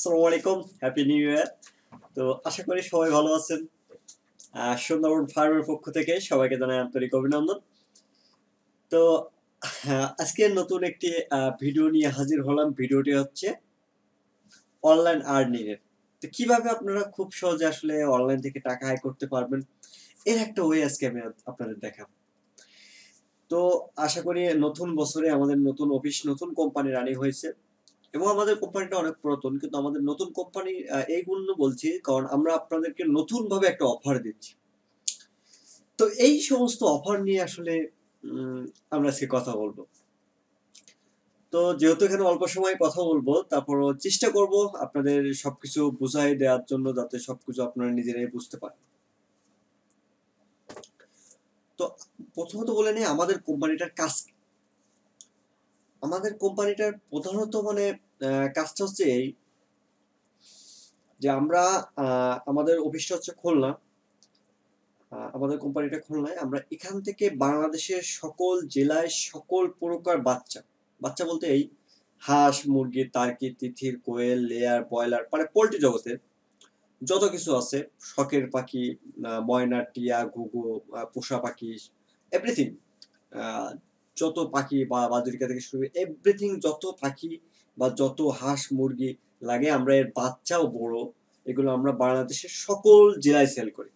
আসসালামু আলাইকুম happy new year তো আশা করি সবাই ভালো আছেন। সুন্দরবন ফার্মের পক্ষ থেকে সবাইকে জানাই আন্তরিক অভিনন্দন। তো আজকে নতুন একটি ভিডিও নিয়ে হাজির হলাম। ভিডিওটি হচ্ছে অনলাইন আর্নিং এর। তো কীভাবে আপনারা খুব সহজে আসলে অনলাইন থেকে টাকা আয় করতে পারবেন, এর একটা ওয়ে আজকে আমি আপনাদের দেখাবো। তো আশা করি নতুন বছরে আমাদের নতুন অফিস নতুন কোম্পানি রানিং হয়েছে। এবং আমাদের কোম্পানিটা অনেক পুরাতন, কিন্তু আমাদের নতুন কোম্পানি এই গুণ বলছি কারণ আমরা আপনাদেরকে নতুন ভাবে একটা অফার দিচ্ছি তো এই সমস্ত অফার নিয়ে আসলে আমরা আজকে কথা বলব তো যেহেতু এখানে অল্প সময় কথা বলব, তারপরও চেষ্টা করব আপনাদের সবকিছু বুঝাই দেওয়ার জন্য যাতে সবকিছু আপনারা নিজেরাই বুঝতে পারেন তো প্রথমত বলে নেই, আমাদের কোম্পানিটার কাজ কি। আমাদের কোম্পানিটার প্রধানত মানে কাজটা হচ্ছে এই যে আমরা আমাদের অফিসটা হচ্ছে খুলনা। আমাদের কোম্পানিটা খুলনায়। আমরা এখান থেকে বাংলাদেশের সকল জেলায় সকল প্রকার বাচ্চা বাচ্চা বলতে এই হাঁস, মুরগি তার্কি তিথির, কোয়েল, লেয়ার, ব্রয়লার মানে পোল্ট্রি জগতের যত কিছু আছে, শখের পাখি ময়না, টিয়া, ঘুঘু পোষা পাখি এভরিথিং যত পাখি বা বাজুরিকা থেকে শুরু এভরিথিং যত পাখি বা যত হাঁস মুরগি লাগে, আমরা এর বাচ্চা ও বড়, এগুলো আমরা বাংলাদেশের সকল জেলায় সেল করি।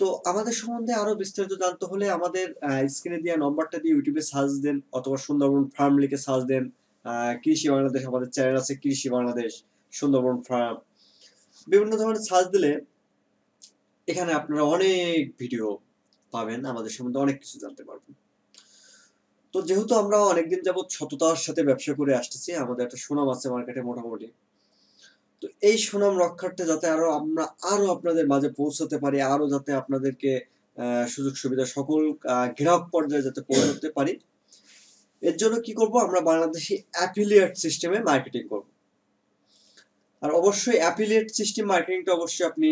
তো আমাদের সম্বন্ধে আরও বিস্তারিত জানতে হলে আমাদের স্ক্রিনে দেওয়া নম্বরটা দিয়ে ইউটিউবে সার্চ দেন অথবা সুন্দরবন ফার্ম লিখে সার্চ দেন কৃষি বাংলাদেশ আমাদের চ্যানেল আছে, কৃষি বাংলাদেশ, সুন্দরবন ফার্ম বিভিন্ন ধরনের সার্চ দিলে এখানে আপনারা অনেক ভিডিও পাবেন, আমাদের সম্বন্ধে অনেক কিছু জানতে পারবেন। তো যেহেতু আমরা অনেকদিন যাবৎ সততার সাথে ব্যবসা করে আসতেছি, আমাদের একটা সুনাম আছে মার্কেটে মোটামুটি। তো এই সুনাম রক্ষার্থে যাতে আরও আমরা, আরও আপনাদের মাঝে পৌঁছাতে পারি, আরও যাতে আপনাদেরকে সুযোগ সুবিধা সকল গ্রাহক পর্যায়ে যাতে পৌঁছাতে পারি, এর জন্য কি করব? আমরা বাংলাদেশি অ্যাফিলিয়েট সিস্টেমে মার্কেটিং করব। আর অবশ্যই অ্যাফিলিয়েট সিস্টেম মার্কেটিংটা অবশ্যই আপনি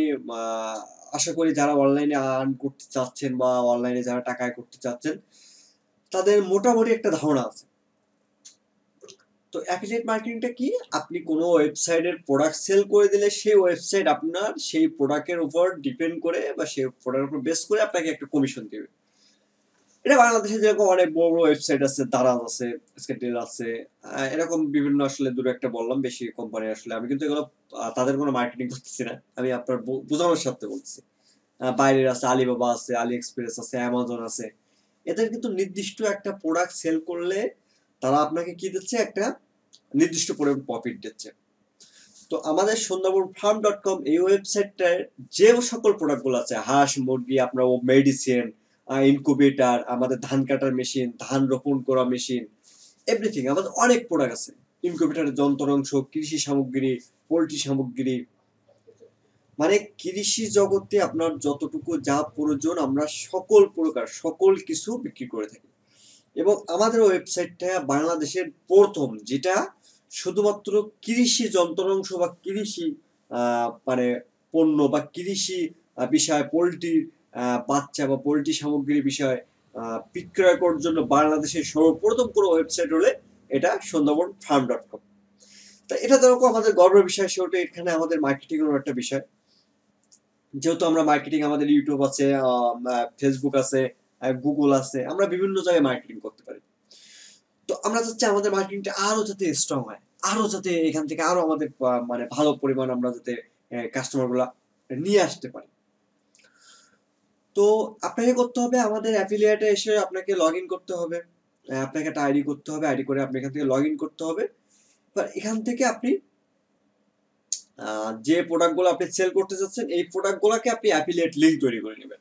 আশা করি যারা অনলাইনে আর্ন করতে চাচ্ছেন বা অনলাইনে যারা টাকা আয় করতে চাচ্ছেন তাদের মোটামুটি একটা ধারণা আছে। তো অ্যাফিলিয়েট মার্কেটিংটা কি? আপনি কোনো ওয়েবসাইটের প্রোডাক্ট সেল করে দিলে সেই ওয়েবসাইট আপনার সেই প্রোডাক্টের উপর ডিপেন্ড করে বা সেই প্রোডাক্টের উপর বেস করে আপনাকে একটা কমিশন দেবে। এটা বাংলাদেশে যেরকম অনেক বড় বড় ওয়েবসাইট আছে দারাজ আছে স্কেটেল আছে এরকম বিভিন্ন আসলে দূরে একটা বললাম, বেশি কোম্পানি আসলে আমি কিন্তু এগুলো তাদের কোনো মার্কেটিং করতেছি না। আমি আপনার বোঝানোর সাথে বলছি বাইরের আছে আলিবাবা আছে আলি এক্সপ্রেস আছে অ্যামাজন আছে। এদের কিন্তু নির্দিষ্ট একটা প্রোডাক্ট সেল করলে তারা আপনাকে কি দিচ্ছে? একটা নির্দিষ্ট পরিমাণ প্রফিট দিচ্ছে। তো আমাদের সুন্দরবন ফার্ম ডট কম এই ওয়েবসাইটটায় যে সকল প্রোডাক্টগুলো আছে, হাঁস, মুরগি, আপনার ও মেডিসিন ইনকুবেটার আমাদের ধান কাটার মেশিন ধান রোপণ করা মেশিন এভরিথিং আমাদের অনেক প্রোডাক্ট আছে। ইনকুবেটারের যন্ত্রাংশ, কৃষি সামগ্রী, পোলট্রি সামগ্রী মানে কৃষি জগতে আপনার যতটুকু যা প্রয়োজন, আমরা সকল প্রকার, সকল কিছু বিক্রি করে থাকি। এবং আমাদের ওয়েবসাইটটা বাংলাদেশের প্রথম, যেটা শুধুমাত্র কৃষি যন্ত্রাংশ বা কৃষি মানে পণ্য বা কৃষি বিষয়, পোলট্রির বাচ্চা বা পোলট্রি সামগ্রী বিষয় বিক্রয় করার জন্য বাংলাদেশের সর্বপ্রথম কোনো ওয়েবসাইট হলে এটা সুন্দরবন ফার্ম ডট কম। তা এটা যেরকম আমাদের গর্বের বিষয়, সেটা এখানে আমাদের মার্কেটিং একটা বিষয়। যেহেতু আমরা মার্কেটিং আমাদের ইউটিউব আছে ফেসবুক আছে গুগল আছে, আমরা বিভিন্ন জায়গায় মার্কেটিং করতে পারি। তো আমরা চাচ্ছি আমাদের মার্কেটিংটা আরও যাতে স্ট্রং হয়, আরও যাতে এখান থেকে আরও আমাদের মানে ভালো পরিমাণ আমরা যাতে কাস্টমারগুলা নিয়ে আসতে পারি। তো আপনাকে করতে হবে আমাদের অ্যাফিলিয়েটে এসে আপনাকে লগ ইন করতে হবে আপনাকে একটা আইডি করতে হবে আইডি করে আপনি এখান থেকে লগ ইন করতে হবে। এবার এখান থেকে আপনি যে প্রোডাক্টগুলো আপনি সেল করতে চাচ্ছেন এই প্রোডাক্টগুলোকে আপনি অ্যাফিলিয়েট লিঙ্ক তৈরি করে নেবেন।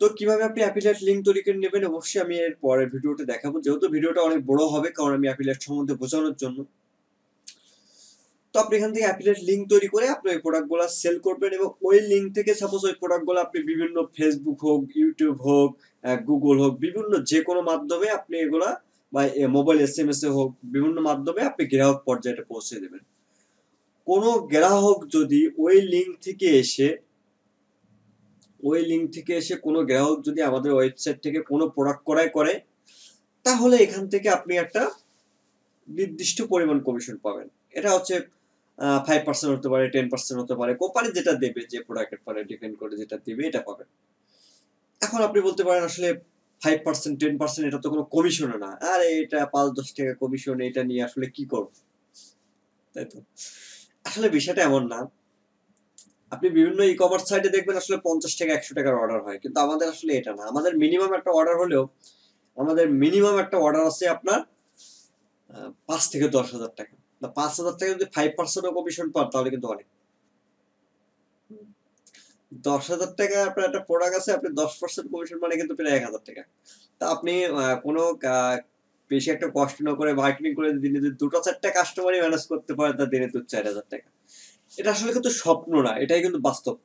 তো কীভাবে আপনি অ্যাফিলিয়েট লিঙ্ক তৈরি করে নেবেন, অবশ্যই আমি এর পরের ভিডিওতে দেখাবো। যেহেতু ভিডিওটা অনেক বড় হবে, কারণ আমি অ্যাফিলিয়েট সম্বন্ধে বোঝানোর জন্য। তো আপনি এখান থেকে অ্যাফিলিয়েট লিঙ্ক তৈরি করে আপনি ওই প্রোডাক্টগুলো সেল করবেন এবং ওই লিঙ্ক থেকে সাপোজ ওই প্রোডাক্টগুলো আপনি বিভিন্ন ফেসবুক হোক ইউটিউব হোক গুগল হোক, বিভিন্ন যে কোনো মাধ্যমে আপনি এগুলা বা মোবাইল এস এম এস এ হোক, বিভিন্ন মাধ্যমে আপনি গ্রাহক পর্যায়ে পৌঁছে দেবেন। কোনো গ্রাহক যদি ওই লিঙ্ক থেকে এসে, ওই লিঙ্ক থেকে এসে কোনো গ্রাহক যদি আমাদের ওয়েবসাইট থেকে কোনো প্রোডাক্ট ক্রয় করে, তাহলে এখান থেকে আপনি একটা নির্দিষ্ট পরিমাণ কমিশন পাবেন। এটা হচ্ছে ফাইভ পার্সেন্ট হতে পারে টেন পার্সেন্ট হতে পারে কোম্পানি যেটা দেবে, যে প্রোডাক্টের পরে ডিপেন্ড করে যেটা দেবে, এটা পাবেন। এখন আপনি বলতে পারেন আসলে ফাইভ পার্সেন্ট টেন পার্সেন্ট এটা তো কোনো কমিশনও না। আরে এটা পাঁচ দশ টাকা কমিশন এটা নিয়ে আসলে কি করব? তাই তো? আসলে বিষয়টা এমন না। আপনি বিভিন্ন ই কমার্স সাইটে দেখবেন আসলে পঞ্চাশ টাকা একশো টাকার অর্ডার হয়। কিন্তু আমাদের আসলে এটা না। আমাদের মিনিমাম একটা অর্ডার হলেও, আমাদের মিনিমাম একটা অর্ডার আছে আপনার পাঁচ থেকে দশ হাজার টাকা। পাঁচ হাজার টাকা যদি ফাইভ পার্সেন্টও কমিশন পান, তাহলে কিন্তু অনেক। দশ হাজার টাকা আপনার একটা প্রোডাক্ট আছে, আপনি দশ পার্সেন্ট কমিশন মানে কিন্তু প্রায় এক হাজার টাকা। তা আপনি কোনো বেশি একটা কষ্ট না করে মার্কেটিং করে দিনে যদি দুটো চারটা কাস্টমারই ম্যানেজ করতে পারে তা দিনে দু চার হাজার টাকা। এটা আসলে কিন্তু স্বপ্ন না, এটাই কিন্তু বাস্তব।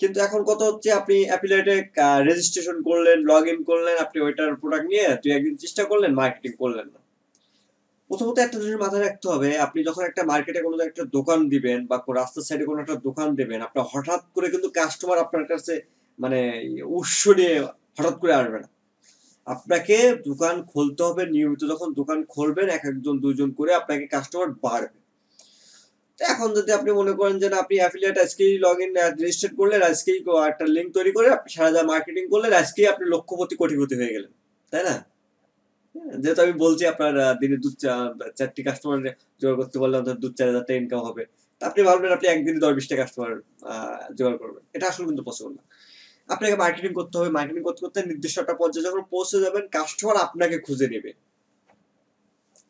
কিন্তু এখন কত হচ্ছে আপনি অ্যাফিলিয়েটে রেজিস্ট্রেশন করলেন লগ ইন করলেন, আপনি ওইটার প্রোডাক্ট নিয়ে দুই একদিন চেষ্টা করলেন মার্কেটিং করলেন না। প্রথমত একটা জিনিস মাথায় রাখতে হবে, আপনি যখন একটা মার্কেটে কোনো একটা দোকান দিবেন বা রাস্তার সাইডে কোনো একটা দোকান দেবেন, আপনার হঠাৎ করে কিন্তু কাস্টমার আপনার কাছে মানে উৎস নিয়ে হঠাৎ করে আসবে না। আপনাকে দোকান খুলতে হবে নিয়মিত। যখন দোকান খুলবেন, এক একজন দুজন করে আপনাকে কাস্টমার বাড়বে। এখন যদি আপনি মনে করেন যে আপনি অ্যাফিলিয়েট আজকেই লগ ইন রেজিস্টার করলেন, আজকেই একটা লিঙ্ক তৈরি করে আপনি সারা মার্কেটিং করলেন, আজকেই আপনি লক্ষপতি কোটিপতি হয়ে গেলেন। তাই না? যেহেতু আমি বলছি আপনার দিনে দু চারটি কাস্টমার জোগাড় করতে পারলে অন্তত দু চার হাজার ইনকাম হবে। আপনি ভাবলেন আপনি একদিনে দশ বিশটা কাস্টমার জোগাড় করবেন। এটা আসলে কিন্তু পসিবল না। আপনাকে মার্কেটিং করতে হবে মার্কেটিং করতে করতে নির্দিষ্ট একটা পর্যায়ে যখন পৌঁছে যাবেন কাস্টমার আপনাকে খুঁজে নেবে।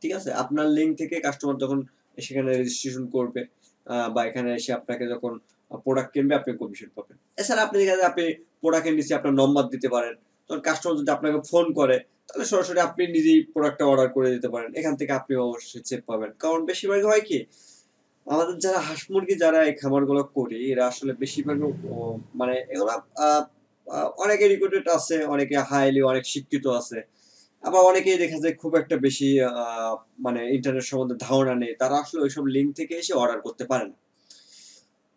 ঠিক আছে? আপনার লিঙ্ক থেকে কাস্টমার যখন সেখানে রেজিস্ট্রেশন করবে বা এখানে এসে আপনাকে যখন প্রোডাক্ট কিনবে, আপনি কমিশন পাবেন। এছাড়া আপনি দেখা আপনি প্রোডাক্টের নিচে আপনার নম্বর দিতে পারেন। তখন কাস্টমার যদি আপনাকে ফোন করে, তাহলে সরাসরি আপনি নিজেই প্রোডাক্টটা অর্ডার করে দিতে পারেন। এখান থেকে আপনি অবশ্যই চেক পাবেন। কারণ বেশিরভাগ হয় কি আমাদের যারা হাঁস মুরগি যারা এই খামারগুলো করি, এরা আসলে বেশিরভাগ মানে এগুলা অনেকে রিক্রুটেড আছে, অনেকে হাইলি অনেক শিক্ষিত আছে। আবার অনেকেই দেখা যায় খুব একটা বেশি মানে ইন্টারনেট সম্বন্ধে ধারণা নেই। তারা আসলে ওইসব লিঙ্ক থেকে এসে অর্ডার করতে পারে না।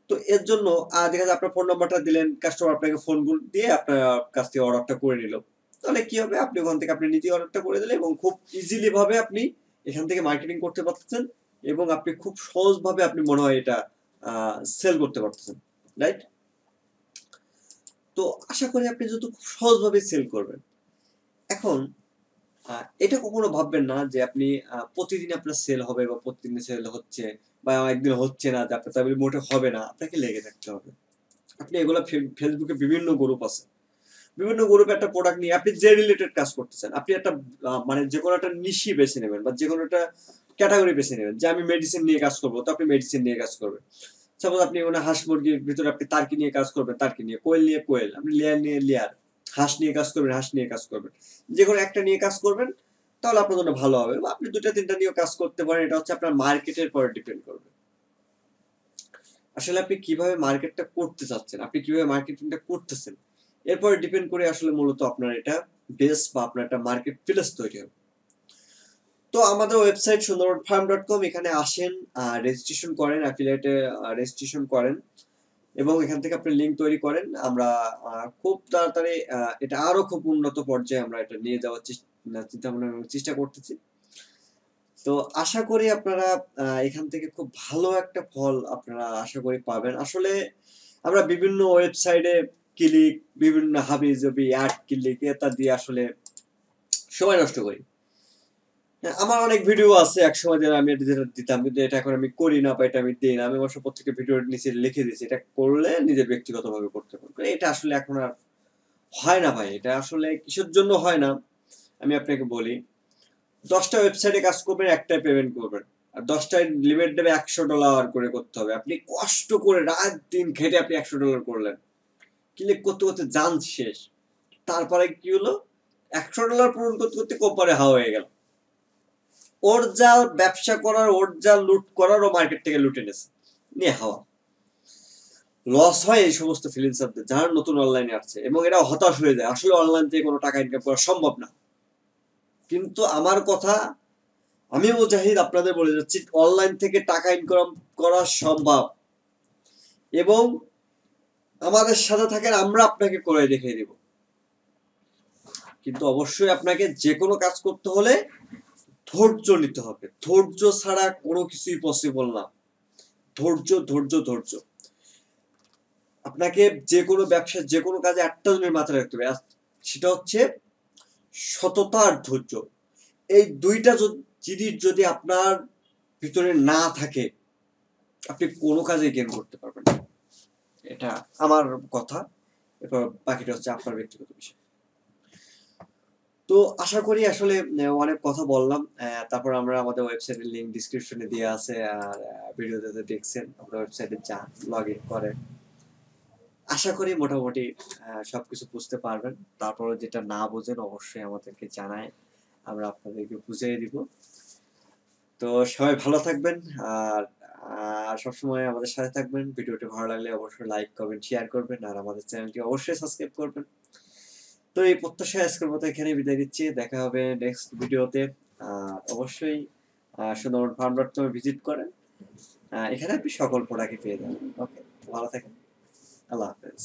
তো এর জন্য দেখা যায় আপনার ফোন নাম্বারটা দিলেন কাস্টমার আপনাকে ফোন দিয়ে আপনার কাছ থেকে অর্ডারটা করে নিল। তাহলে কি হবে? আপনি ওখান থেকে আপনি নিজে অর্ডারটা করে দিলেন এবং খুব ইজিলি ভাবে আপনি এখান থেকে মার্কেটিং করতে পারতেছেন। এবং আপনি খুব সহজভাবে আপনি মনে হয় এটা সেল করতে পারতেছেন রাইট তো আশা করি আপনি যত খুব সহজভাবে সেল করবেন, এখন এটা কখনো ভাববেন না যে আপনি প্রতিদিন আপনার সেল হবে বা প্রতিদিন সেল হচ্ছে বা একদিন হচ্ছে না আপনার তাহলে মোটে হবে না, আপনাকে লেগে থাকতে হবে। আপনি এগুলো ফেসবুকে বিভিন্ন গ্রুপ আছে। বিভিন্ন গ্রুপে একটা প্রোডাক্ট নিয়ে আপনি যে রিলেটেড কাজ করতেছেন, আপনি একটা মানে যে কোনো একটা নিশি বেছে নেবেন বা যে কোনো একটা ক্যাটাগরি বেছে নেবেন। যে আমি মেডিসিন নিয়ে কাজ করব, তো আপনি মেডিসিন নিয়ে কাজ করবেন। সাপোজ আপনি কোনো হাঁস মুরগির ভিতরে আপনি তারকি নিয়ে কাজ করবেন তারকি নিয়ে, কোয়েল নিয়ে কোয়েল, আপনি লেয়ার নিয়ে লেয়ার হাঁস নিয়ে কাজ করবেন, হাঁস নিয়ে কাজ করবেন। যে কোনো একটা নিয়ে কাজ করবেন, তাহলে আপনার জন্য ভালো হবে। বা আপনি দুটা তিনটা নিয়ে কাজ করতে পারেন, এটা হচ্ছে আপনার মার্কেটের পরে ডিপেন্ড করবে। আসলে আপনি কীভাবে মার্কেটটা করতে চাচ্ছেন? আপনি কীভাবে মার্কেটিংটা করতেছেন? এরপরে ডিপেন্ড করে আসলে মূলত আপনার এটা বেস বা আপনার একটা মার্কেট প্লেস তৈরি হবে। তো আমাদের website Sundarban farm dot com এখানে আসেন রেজিস্ট্রেশন করেন অ্যাফিলিয়েটে রেজিস্ট্রেশন করেন এবং এখান থেকে আপনি লিঙ্ক তৈরি করেন। আমরা খুব তাড়াতাড়ি এটা আরও খুব উন্নত পর্যায়ে আমরা এটা নিয়ে যাওয়ার চিন্তা ভাবনা চেষ্টা করতেছি। তো আশা করি আপনারা এখান থেকে খুব ভালো একটা ফল আপনারা আশা করি পাবেন। আসলে আমরা বিভিন্ন ওয়েবসাইটে ক্লিক বিভিন্ন হাবি জবি অ্যাড ক্লিক এটা দিয়ে আসলে সময় নষ্ট করি। হ্যাঁ, আমার অনেক ভিডিও আছে এক সময় যেন আমি যেটা দিতাম কিন্তু এটা এখন আমি করি না বা এটা আমি দিই না। আমি অবশ্য প্রত্যেকের ভিডিওর নিচে লিখে দিয়েছি এটা করলে নিজের ব্যক্তিগতভাবে করতে পারব। এটা আসলে এখন আর হয় না ভাই এটা আসলে কিসের জন্য হয় না আমি আপনাকে বলি। দশটা ওয়েবসাইটে কাজ করবেন একটাই পেমেন্ট করবেন। আর দশটায় লিমিট দেবে একশো ডলার করে করতে হবে। আপনি কষ্ট করে রাত দিন খেটে আপনি একশো ডলার করলেন। ক্লিক করতে করতে যান শেষ। তারপরে কি হলো? একশো ডলার পূরণ করতে করতে কোম্পানি হাওয়া হয়ে গেল। ওর যা ব্যবসা করার, ওর যা লুট করার, ও মার্কেট থেকে লুটে নেছে নিয়ে হাওয়া। লস হয় এই সমস্ত ফ্রিল্যান্সারদের যারা নতুন অনলাইনে আসছে এবং এরা হতাশ হয়ে যায়। আসলে অনলাইন থেকে কোনো টাকা ইনকাম করা সম্ভব না। কিন্তু আমার কথা, আমি মুজাহিদ আপনাদের বলে যাচ্ছি অনলাইন থেকে টাকা ইনকাম করা সম্ভব। এবং আমাদের সাথে থাকেন, আমরা আপনাকে করে দেখিয়ে দেব। কিন্তু অবশ্যই আপনাকে যে কোনো কাজ করতে হলে ধৈর্য নিতে হবে। ধৈর্য ছাড়া কোনো কিছুই পসিবল না। ধৈর্য ধৈর্য ধৈর্য। আপনাকে যে কোনো ব্যবসা যে কোনো কাজে একটা জিনিস মাথায় রাখতে হবে। সেটা হচ্ছে সততা আর ধৈর্য। এই দুইটা জিনিস যদি আপনার ভিতরে না থাকে, আপনি কোনো কাজে গেম করতে পারবেন এটা আমার কথা। এরপর বাকিটা হচ্ছে আপনার ব্যক্তিগত বিষয়। তো আশা করি আসলে অনেক কথা বললাম। তারপর আমরা আমাদের ওয়েবসাইটের লিংক ডিসক্রিপশনে দিয়ে আছে, আর ভিডিওতে দেখছেন আমরা ওয়েবসাইটে যা লগ ইন করেন। আশা করি মোটামুটি সবকিছু বুঝতে পারবেন। তারপরে যেটা না বোঝেন, অবশ্যই আমাদেরকে জানায়। আমরা আপনাদেরকে বুঝিয়ে দিব। তো সবাই ভালো থাকবেন, আর সবসময় আমাদের সাথে থাকবেন। ভিডিওটি ভালো লাগলে অবশ্যই লাইক করবেন শেয়ার করবেন। আর আমাদের চ্যানেলটি অবশ্যই সাবস্ক্রাইব করবেন। তো এই প্রত্যাশা আজকের মতো এখানে বিদায় দিচ্ছি দেখা হবে নেক্সট ভিডিওতে আর অবশ্যই সুন্দরবন ফার্ম ডট কমে ভিজিট করেন। এখানে আপনি সকল প্রোডাক্টই পেয়ে যাবেন। ওকে ভালো থাকেন। আল্লাহ হাফেজ।